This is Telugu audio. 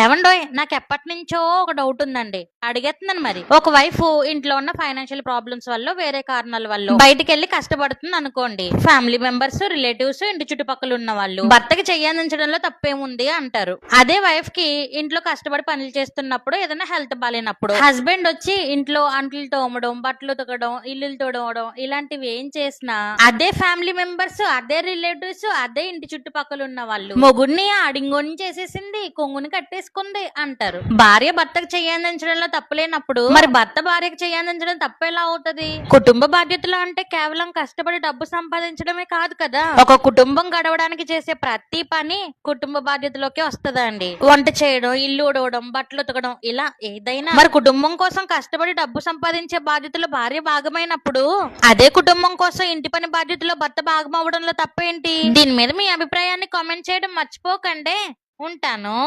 ఏమండోయ్ నాకు ఎప్పటి నుంచో ఒక డౌట్ ఉందండి. అడిగేస్తున్నాను మరి. ఒక వైఫ్ ఇంట్లో ఉన్న ఫైనాన్షియల్ ప్రాబ్లమ్స్ వల్ల వేరే కారణాల వల్ల బయటికి వెళ్ళి కష్టపడుతుంది అనుకోండి. ఫ్యామిలీ మెంబర్స్ రిలేటివ్స్ ఇంటి చుట్టుపక్కల ఉన్న వాళ్ళు భర్తకి చెయ్యందించడంలో తప్పేముంది అంటారు. అదే వైఫ్కి ఇంట్లో కష్టపడి పనులు చేస్తున్నప్పుడు ఏదైనా హెల్త్ బాగాలేనప్పుడు హస్బెండ్ వచ్చి ఇంట్లో అంట్లు తోమడం బట్టలు ఉతకడం ఇల్లు తోడవడం ఇలాంటివి ఏం చేసినా అదే ఫ్యామిలీ మెంబర్స్ అదే రిలేటివ్స్ అదే ఇంటి చుట్టుపక్కల ఉన్న వాళ్ళు మొగుడిని ఆడింగోని చేసేసింది కొంగుని కట్టేసి చేసుకుంది అంటారు. భార్య భర్తకు చెయ్యందించడంలో తప్పులేనప్పుడు మరి భర్త భార్యకు చేయందించడం తప్పు ఎలా అవుతది? కుటుంబ బాధ్యతలు అంటే కేవలం కష్టపడి డబ్బు సంపాదించడమే కాదు కదా? ఒక కుటుంబం గడవడానికి చేసే ప్రతి పని కుటుంబ బాధ్యతలోకి వస్తదండి. వంట చేయడం ఇల్లు ఉడవడం బట్టలు ఉతకడం ఇలా ఏదైనా. మరి కుటుంబం కోసం కష్టపడి డబ్బు సంపాదించే బాధ్యతలు భార్య భాగమైనప్పుడు అదే కుటుంబం కోసం ఇంటి పని బాధ్యతలో భర్త భాగం అవ్వడంలో తప్పేంటి? దీని మీద మీ అభిప్రాయాన్ని కామెంట్ చేయడం మర్చిపోకండి. ఉంటాను.